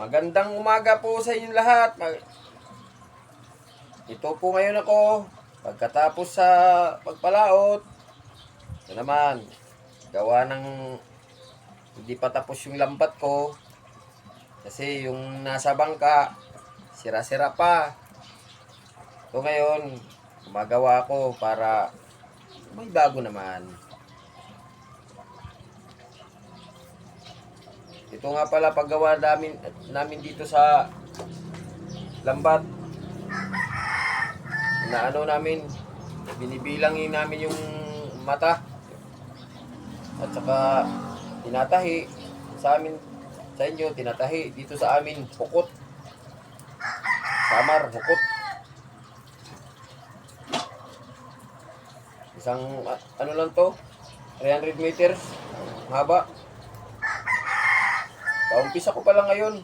Magandang umaga po sa inyong lahat. Mag- Ito po ngayon ako. Pagkatapos sa pagpalaot. Ito naman. Gawa ng hindi pa tapos yung lambat ko. Kasi yung nasa bangka, sira-sira pa. So ngayon, gumagawa ako para may bago naman. Ito nga pala paggawa namin, namin dito sa lambat. Na ano namin, binibilangin namin yung mata. At saka tinatahi sa amin, sa inyo, tinatahi dito sa amin, hukot. Samar, hukot. Isang, ah, ano lang to, 300 meters, haba. Kaumpisa ko pa lang ngayon.